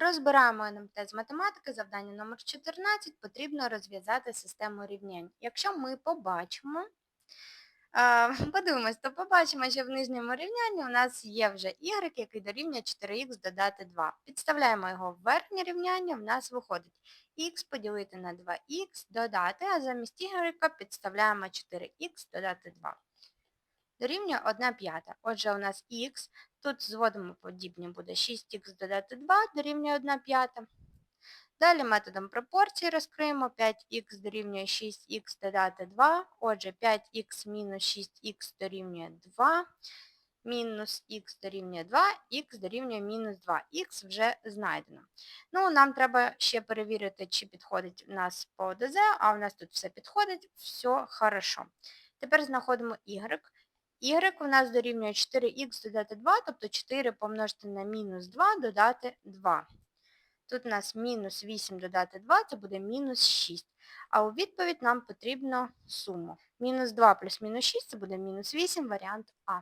Розбираємо НМТ з математики, завдання номер 14 потрібно розв'язати систему рівнянь. Якщо ми побачимо, подивимось, то побачимо, що в нижньому рівнянні у нас є вже y, який дорівнює 4х додати 2. Підставляємо його в верхнє рівняння, в нас виходить х поділити на 2х додати, а замість y підставляємо 4х додати 2. Дорівнює 1 п'ята. Отже, у нас х, тут зводимо подібні буде 6х додати 2, дорівнює 1 п'ята. Далі методом пропорції розкриємо 5х дорівнює 6х додати 2, отже 5х мінус 6х дорівнює 2, мінус х дорівнює 2, х дорівнює мінус 2, х вже знайдено. Ну, нам треба ще перевірити, чи підходить у нас по ОДЗ, а у нас тут все підходить, все хорошо. Тепер знаходимо y. Y у нас дорівнює 4х додати 2, тобто 4 помножити на мінус 2 додати 2. Тут у нас мінус 8 додати 2, це буде мінус 6. А у відповідь нам потрібно суму. Мінус 2 плюс мінус 6 це буде мінус 8, варіант А.